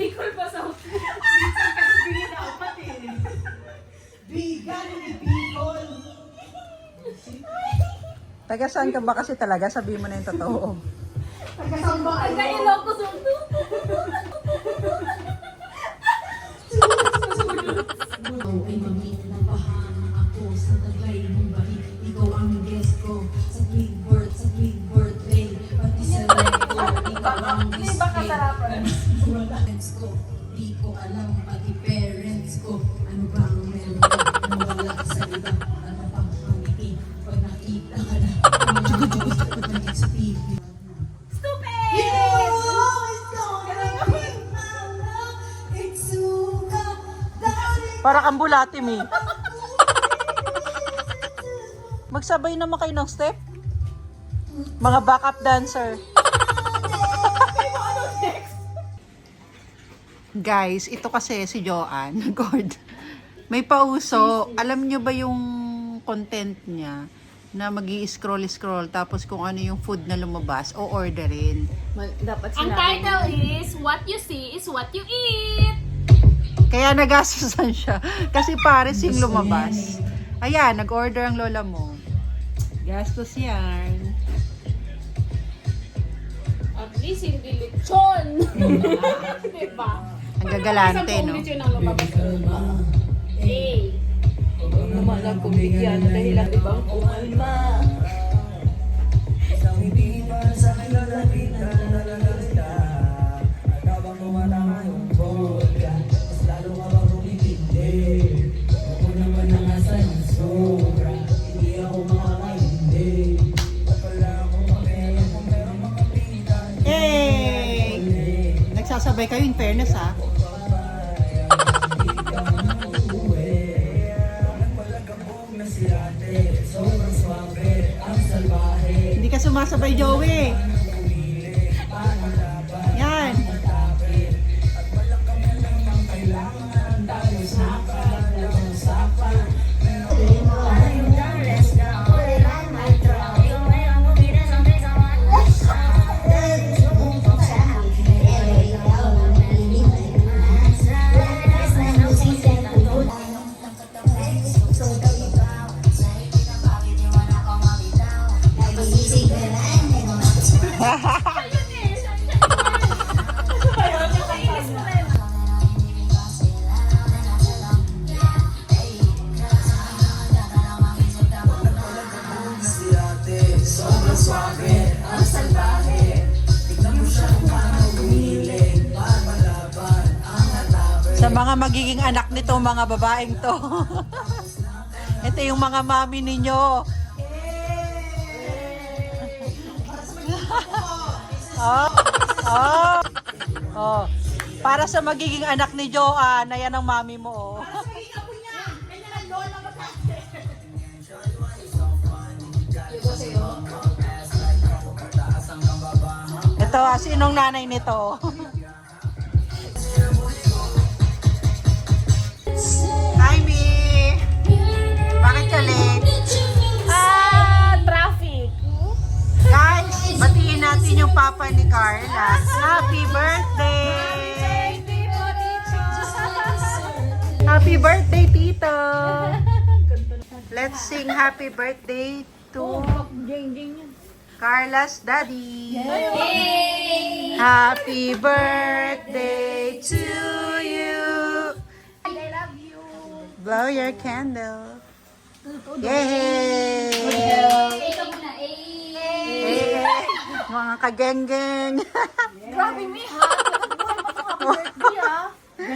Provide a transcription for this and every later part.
Bicol pa sa Minsan kasi bininapat eh. Bigan ni Bicol. Taga saan ka ba kasi talaga? Sabihin mo na yung totoo. Tagasamba Ang kaya loko sa Ikaw ko, di ko alam pati parents ko Ano ba ang meron ko na wala sa iba Ano pang pangiti pag nakita ka na Ano ba ang nag-speak Para kang bulatim eh. Magsabay naman kayo ng step. Mga backup dancer. Guys, ito kasi si Joanne. God. May pauso. Alam nyo ba yung content niya? Na mag scroll scroll tapos kung ano yung food na lumabas o orderin. Dapat Ang title is What You See is What You Eat. Kaya nagastusan siya. Kasi pares yung lumabas. Ayan, nag-order ang lola mo. Gastos yan. At least hindi lechon. diba? Ang gagalante, no? Hey. Naman kung bigyan dahil ang ibang kumalma. Hey! Nagsasabay kayo in fairness, ha? Hindi ka sumasabay, Joey. Sa mga magiging anak nito, mga babaeng to. Ito yung mga mami ninyo. Oh, oh, oh. Para sa magiging anak ni Joanne, ayan ang mami mo. Oh. Ito, ah, sinong nanay nito? Natin yung papa ni Carla. Happy birthday! Happy birthday, Tito! Let's sing happy birthday to Carla's daddy. Happy birthday to you. I love you. Blow your candle. Yay! Ikaw muna, eh. Eh, mga kageng-geng. Grabe, may ha. birthday, ah.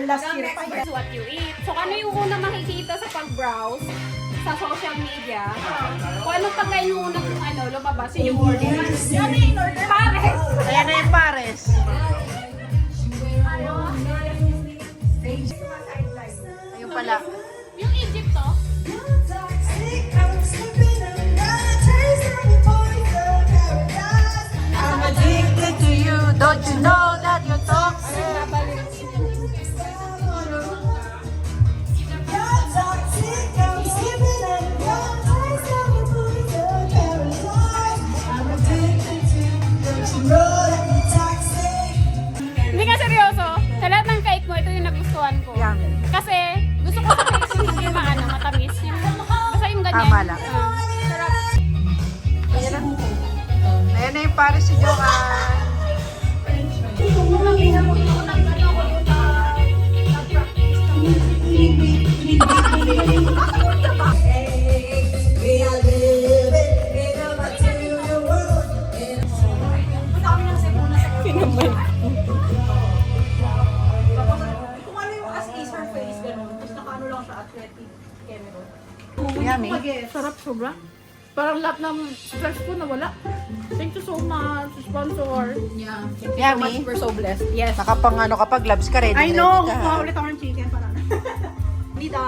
Last year pa yan. What you eat. So, ano yung una makikita sa pag-browse sa social media? Kung anong pagkain yung unang ano, lumabas, yun yung order. Ano yung order? Pares! Ayan na yung pares. Ayun pala. a mala. Sarap sobra. Parang lahat ng stress ko nawala. Thank you so much, sponsor. Yeah. Yummy. We're so blessed. Yes. Nakapang ano kapag gloves ka ready, I ready know. ka. Kuha ha? ulit ako ng chicken para na. Nida.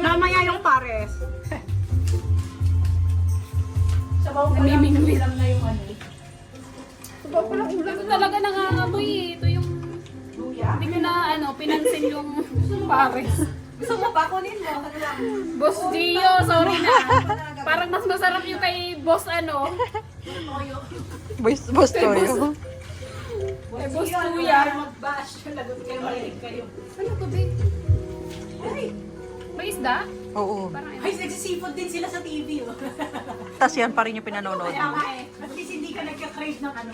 Mamaya yung pares. Sabaw pa lang. Lang na yung ano. Sabaw pa lang ulam. Ito talaga nangangamoy eh. Ito yung Luya. hindi ko na ano, pinansin yung pares. Gusto mo pa? Kunin mo. Ano lang. Boss Gio, sorry na. Parang mas masarap yung kay Boss ano. Boss, boss Toyo. Kay Boss Kuya. Mag-bash. Lagot kayo, mahilig kayo. Ano to, babe? Ay, May isda? Oo. Parang ay nagsisipod din sila sa TV. Oh. Tapos yan pa rin yung pinanonood Kaya mo. nga eh. At least hindi ka nagka-crave ng ano.